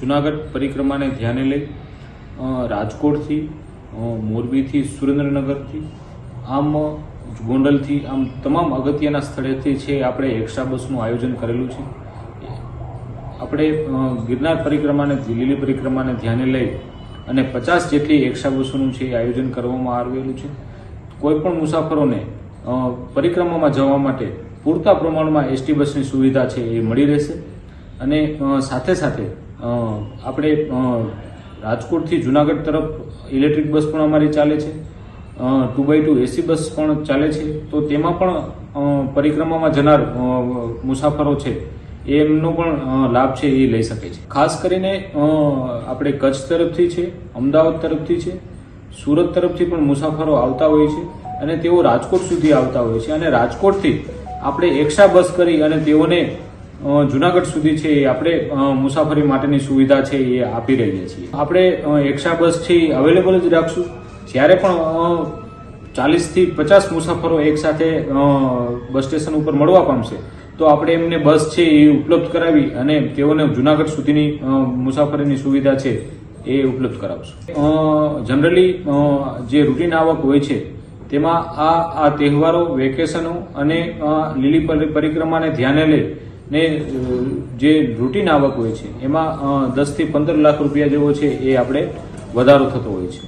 જુનાગઢ પરિક્રમાને ધ્યાને લઈ રાજકોટથી મોરબીથી, સુરેન્દ્રનગરથી, આમ, ગોંડલથી, આમ તમામ અગત્યના સ્થળેથી છે આપણે એક્સ્ટ્રા બસનું આયોજન કરેલું છે. આપણે ગિરનાર પરિક્રમાને લીલી પરિક્રમાને ધ્યાને લઈ અને પચાસ જેટલી એક્સ્ટ્રા બસોનું છે એ આયોજન કરવામાં આવેલું છે. કોઈ પણ મુસાફરોને પરિક્રમામાં જવા માટે પૂરતા પ્રમાણમાં એસટી બસની સુવિધા છે એ મળી રહેશે. અને સાથે સાથે આપણે રાજકોટથી જુનાગઢ તરફ ઇલેક્ટ્રિક બસ પણ અમારી ચાલે છે. Two by two AC bus પણ ચાલે છે. તો તેમાં પણ પરિક્રમામાં જનાર મુસાફરો છે. એમનો પણ લાભ છે એ લઈ શકે છે. ખાસ કરીને આપણે કચ્છ તરફથી છે, અમદાવાદ તરફથી છે, સુરત તરફથી પણ મુસાફરો આવતા હોય છે અને તેઓ રાજકોટ સુધી આવતા હોય છે. અને રાજકોટથી આપણે એક્સ્ટ્રા બસ કરી અને તેઓને જુનાગઢ સુધી છે એ આપણે મુસાફરી માટેની સુવિધા છે એ આપી રહીએ છીએ. આપણે એક્સ્ટ્રા બસ છે અવેલેબલ જ રાખશું. જ્યારે પણ ચાલીસથી પચાસ મુસાફરો એકસાથે બસ સ્ટેશન ઉપર મળવા પામશે, તો આપણે એમને બસ છે એ ઉપલબ્ધ કરાવી અને તેઓને જુનાગઢ સુધીની મુસાફરીની સુવિધા છે એ ઉપલબ્ધ કરાવશું. જનરલી જે રૂટીન આવક હોય છે, તેમાં આ આ તહેવારો વેકેશનો અને લીલી પરી- પરિક્રમાને ધ્યાને લઈ ને, જે રૂટીન આવક હોય છે, એમાં દસથી પંદર લાખ રૂપિયા જેવો છે એ આપણે વધારો થતો હોય છે.